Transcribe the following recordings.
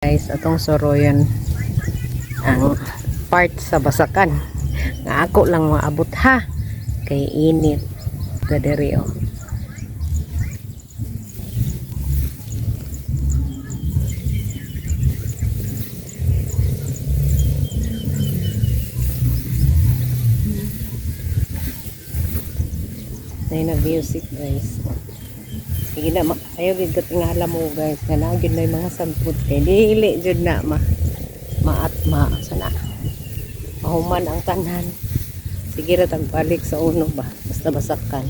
guys atong soroyan ang part sa basakan. Nga ako lang maabot ha? Kay init. Gadiri oh. Nay na music guys. Na, ma- ayaw gid ka tingala mo guys. Nga na gid na mga samput kay dili jud na ma maat ma sana. Mahuman ang tanan. Sige ra tagbalik sa uno ba. Basta basakan.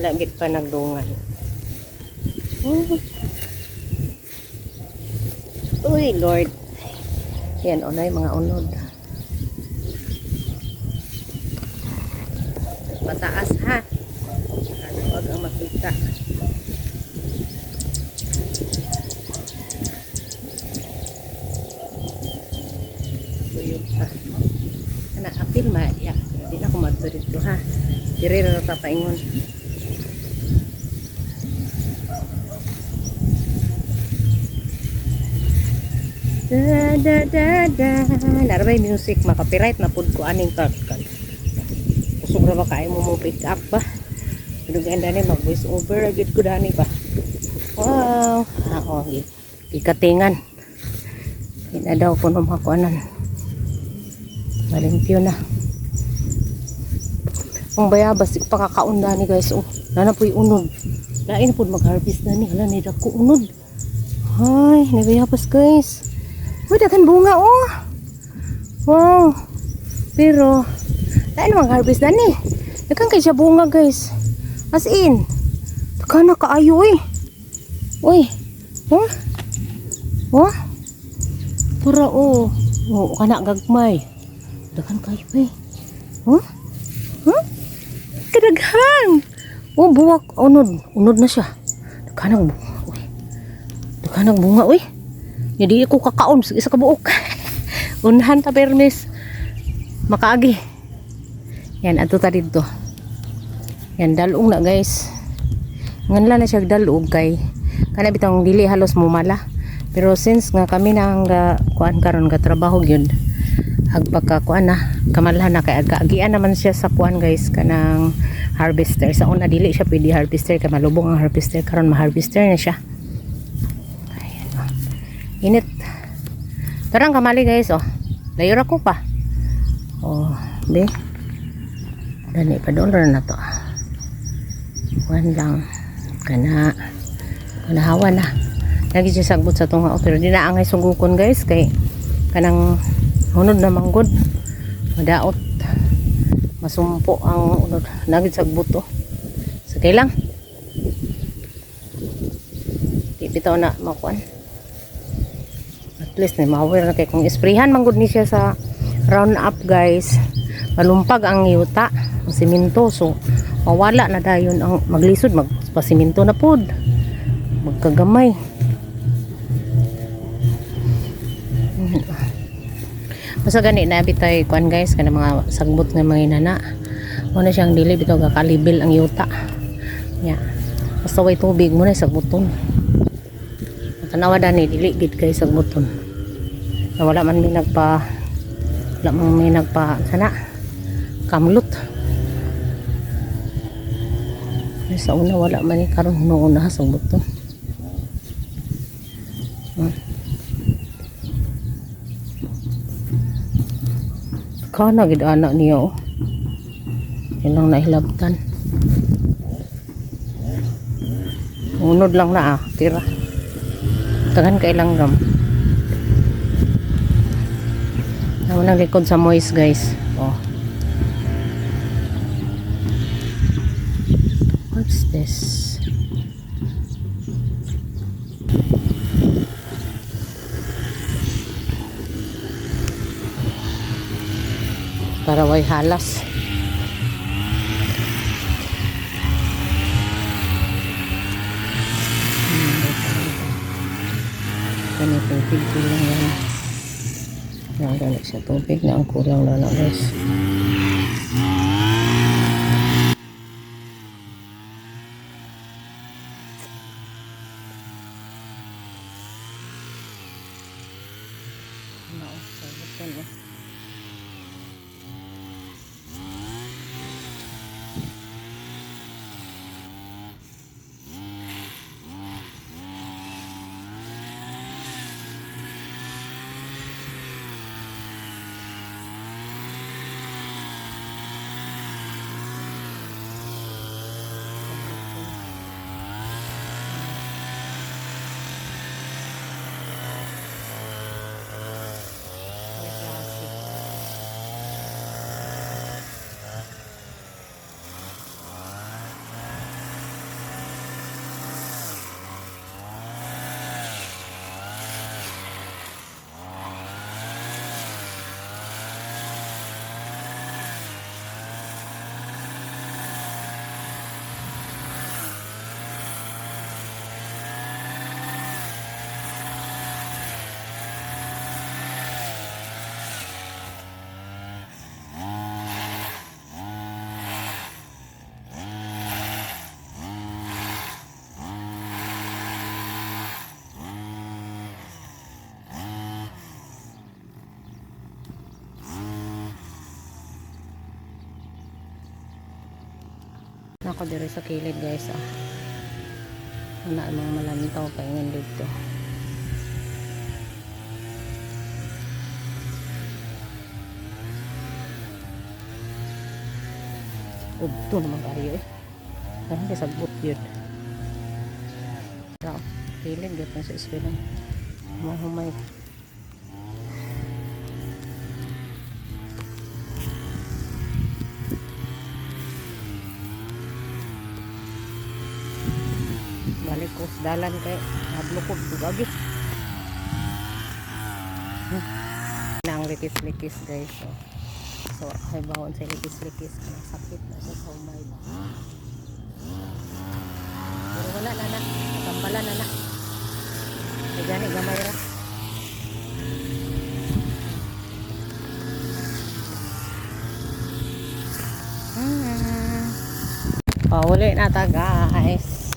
Wala gid pa nagdungan. Uy, Lord. Yan, unay mga unod. Mataas ha. Ano, Huwag ang makita. Tuyog pa. Ana, apil ma. Ya, di na ako magturit ko ha. Diri na tapaingon. Da da da da. Narabay music makapiright na pud ko aning kag kag kusog ra ba kayo mo mo pick up ba? Pero ganda ni mag voice over. Agad ko dani ba? Wow. Ako ikatingan. Ina daw ko nung makuanan malimpyo na. Ang bayabas pakakaon dani guys. Oh nana po unod. Lain po mag-harvest na ni. Hala ni dako unod. Ay nabayabas guys. Uy, dakan bunga oh. Wow. Pero dahil mga harvest na ni. Dakan kay siya bunga guys. As in. Dakan na kaayo eh. Uy. Huh? Huh? Pura oh. Oh, kana gagmay. Dakan kayo eh. Huh? Huh? Kadaghan. Oh, buwak. Unod. Unod na siya. Dakan ang Uy. Dakan ang bunga uy. Jadi ako kakaon sa isa ka buok. Unahan ta permis. Makaagi. Yan, ato ta dito. Yan, dalong na guys. Nganla na siya dalog kay kana bitang dili halos mumala. Pero since nga kami na ang ga, kuan karon ga trabaho gyud agpaka kuan na kamalhan na kay agkaagian naman siya sa kuan guys kanang harvester sa una dili siya pwede harvester kay malubong ang harvester karon ma-harvester na siya ayan oh. init tarang kamali guys oh layura ko pa oh be Dani pa dollar na to. Wan lang. Kana. Kanahawa na. Lagi siya sagbot sa tunga. Pero di na angay sugukon guys. Kay kanang hunod na manggod. Madaot. Masumpo ang unod. Lagi sagbot to. Sagay lang. Di bitaw na makuan. At least na mawir na kay kung isprihan manggod ni siya sa round up guys malumpag ang yuta ang simento so mawala na dayon ang maglisod. Magpasimento na pod. Magkagamay. Basta gani na bitay kuan guys kana mga sagbot nga mga inana. Muna siyang dili bitaw kakalibil ang yuta. Ya. Basta way tubig muna sagbuton tanawa dani dili gid kay sagbuton na wala man may nagpa wala man may nagpa sana kamlot sa una wala man eh karon noon na sa buto hmm. kana gid anak niya oh. Yan lang nahilabtan. Unod lang na ah tira. Tagan kay langgam naman ang likod sa moist guys What's this? Paraway halas. Ganito tubig kulang yan. Ganit sa tubig na ang kulang na na guys. No, so just gonna Ako diri sa kilid guys ah. Wala mga malamitaw paingan dito. Udto naman kayo eh. Parang kasabot yun. Kilid gapon sa eskwela. Humay-humay. Balik ko sa dalan kay nablukod ko gagi. Hmm. nang likis-likis guys. So, so ay bawon sa likis-likis. Sakit na sa umay ba pero wala na na. Tambalan na na. Ay gani gamay ra. Hmm. Pauli na ta guys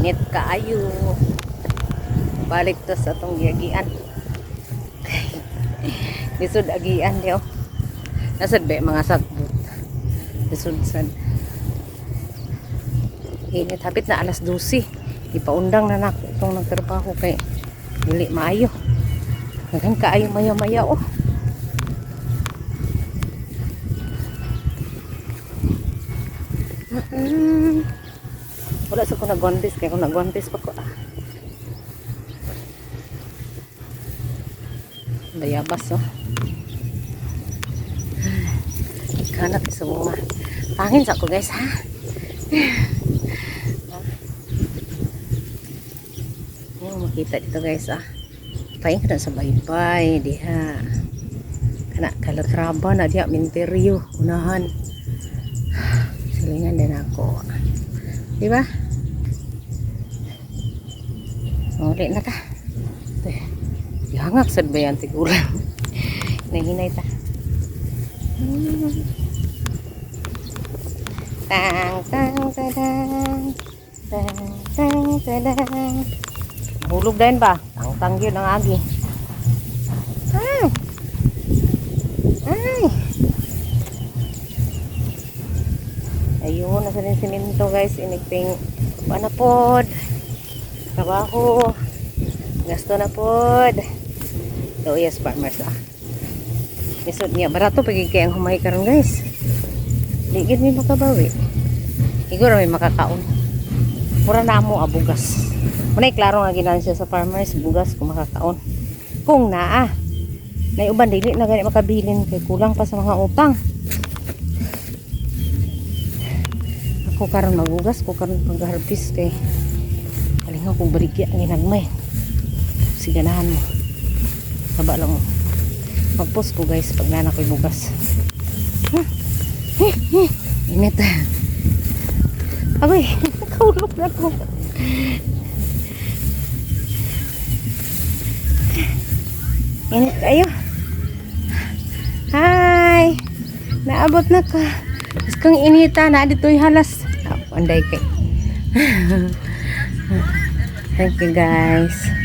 init kaayo. Balik to sa tong yagian. Lisod agian diyo nasad ba mga sagbot? Lisod sad init. Hapit na alas 12 ipaundang na nako itong nagtrabaho kay dili maayo. Naghan kaayo maya maya oh. Mm-mm. Wala sa ko nagwantis kaya kung nagwantis pa ko ah. Bayabas oh. Kanap sa mga. Pangin sa ko guys ha. Yung makita dito guys ah. Paing ka na sa baybay diha. Kana kalatraba na diha minteryo unahan. Silingan din ako. Di ba? Uli na ta. Ito. Yangak sad ba yan tigulang. Nahinay ta. Tang tang tadang. Tang tang tadang. Hulog din ba? Tang tang yun ang agi. Ay. Ay. Ayun, nasa rin siminto guys. Inigping ano pod. Trabaho. Gasto na pod. So yes, farmers ah. Isod niya. Barato pagiging kayang humay karon guys. Ligid may makabawi. Iguro may makakaon. Mura na mo ah, bugas. Munay klaro nga ginansya sa farmers. Bugas kung makakaon. Kung naa. Na uban dili na gani makabilin kay kulang pa sa mga utang. Ako karon magugas ko karon pag-harvest kay kalingaw kong baligya ang ginagmay. Siganahan mo. Saba lang mo. Mag-post ko guys pag nana ko'y eh, Init. Agoy, kaulog na ko. Init kayo. Hi! Naabot na ka. Mas kang inita na dito'y halas. Ah, panday kay. Thank you guys.